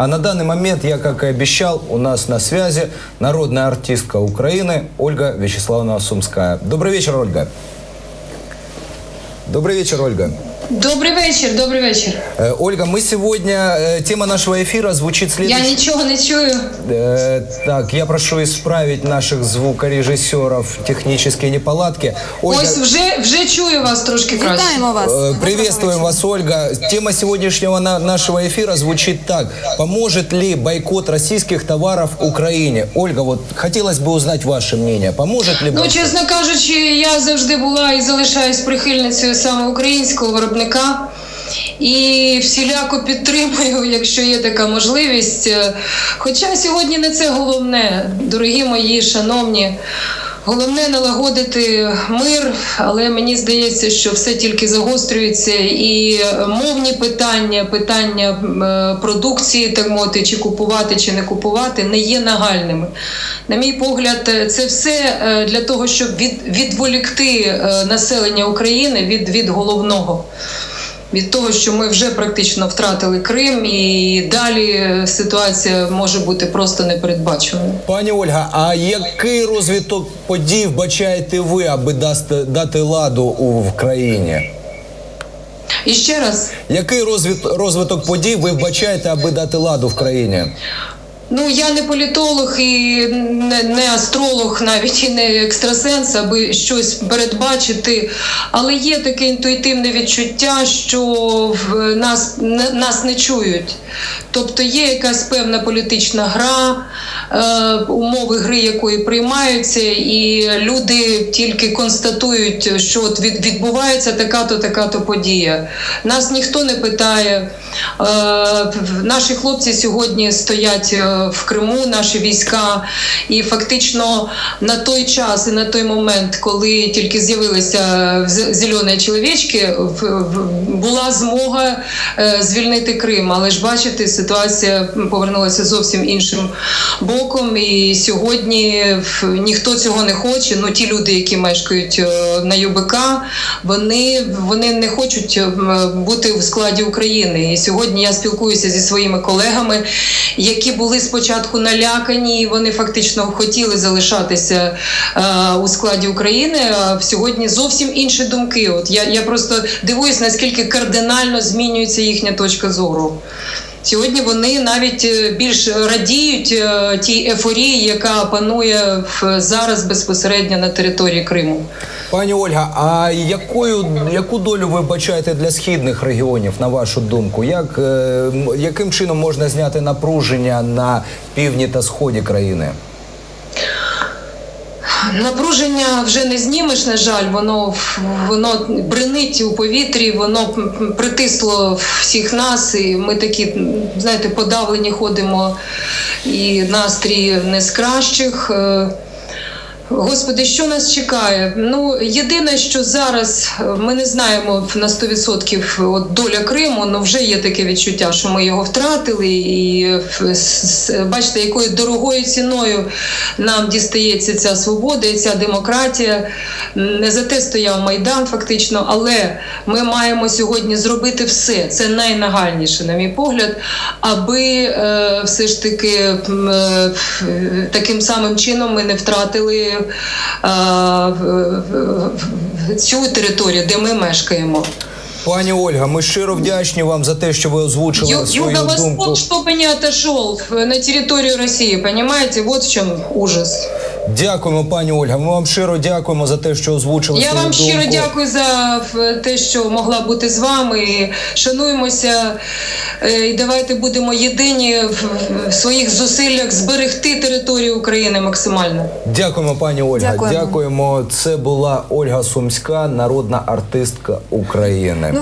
А на данный момент, я как и обещал, у нас на связи народная артистка Украины Ольга Вячеславовна Сумская. Добрый вечер, Ольга. Добрый вечер, Ольга. Добрий вечір, добрий вечір. Э, Ольга, мы сегодня, э, тема нашего эфира звучит Я следующим. нічого не чую. Э, так, я прошу исправить наших звукорежиссеров технические неполадки. Ольга, Ось вже вже чую вас трошки краще. Вітаємо вас. э, приветствуем вас, Ольга. Тема сегодняшнего на- нашего эфира звучит так. Поможет ли бойкот российских товаров Украине? Ольга, вот хотелось бы узнать ваше мнение. Поможет ли Ну, бойкот? чесно кажучи, я завжди була і залишаюсь прихильницею саме українського виробника. І всіляко підтримую, якщо є така можливість. Е, Хоча сьогодні не це головне, дорогі мої, шановні. Головне налагодити мир, але мені здається, що все тільки загострюється, і е, мовні питання, питання е, продукції, так мовити, чи купувати, чи не купувати, не є нагальними. На мій погляд, е, це все для того, щоб від, відволікти населення України від, від головного. Від того, що ми вже практично втратили Крим, і далі ситуація може бути просто непередбаченою. Пані Ольга, а який розвиток подій вбачаєте ви, аби дасти, дати ладу у в країні? І ще раз, Який розвит, розвиток подій ви вбачаєте, аби дати ладу в країні? Ну, я не політолог і не, не астролог, навіть і не екстрасенс, аби щось передбачити. Але є таке інтуїтивне відчуття, що в нас, нас не чують. Тобто є якась певна політична гра, умови гри якої приймаються, і люди тільки констатують, що от від, відбувається така-то, така-то подія. Нас ніхто не питає. Е, наші хлопці сьогодні стоять е, в Криму, наші війська, і фактично на той час і на той момент, коли тільки з'явилися зелені чоловічки, була змога е, звільнити Крим. Але ж бачите, ситуація повернулася зовсім іншим боком. І сьогодні ніхто цього не хоче. Ну ті люди, які мешкають е, на ЮБК, вони, вони не хочуть е, бути в складі України. І сьогодні я спілкуюся зі своїми колегами, які були спочатку налякані, і вони фактично хотіли залишатися е, у складі України. А сьогодні зовсім інші думки. От я, я просто дивуюсь, наскільки кардинально змінюється їхня точка зору. Сьогодні вони навіть е, більш радіють е, тій ефорії, яка панує зараз безпосередньо на території Криму. Пані Ольга, а якою, яку долю ви бачаєте для східних регіонів, на вашу думку? Як, е, яким чином можна зняти напруження на півдні та сході країни? Напруження вже не знімеш, на жаль, воно воно бринить у повітрі, воно притисло всіх нас, і ми такі, знаєте, подавлені ходимо, і настрій не з кращих. Господи, що нас чекає? Ну, єдине, що зараз е, ми не знаємо на 100% от доля Криму, ну вже є таке відчуття, що ми його втратили, і е, бачите, якою дорогою ціною нам дістається ця свобода і ця демократія. Не за те стояв Майдан, фактично, але ми маємо сьогодні зробити все. Це найнагальніше, на мій погляд, аби е, все ж таки таким самим чином ми не втратили цю територію, де ми мешкаємо. Пані Ольга, ми щиро вдячні вам за те, що ви озвучили Ю- свою думку. Чтобы не отошел на территорию России, понимаете? Вот в чем ужас. Дякуємо, пані Ольга. Ми вам щиро дякуємо за те, що озвучили Я свою вам щиро дякую за те, що могла бути з вами. Шануємося е, і давайте будемо єдині в своїх зусиллях зберегти територію України максимально. Дякуємо, пані Ольга. Дякуємо. Дякуємо. Це була Ольга Сумська, народна артистка України.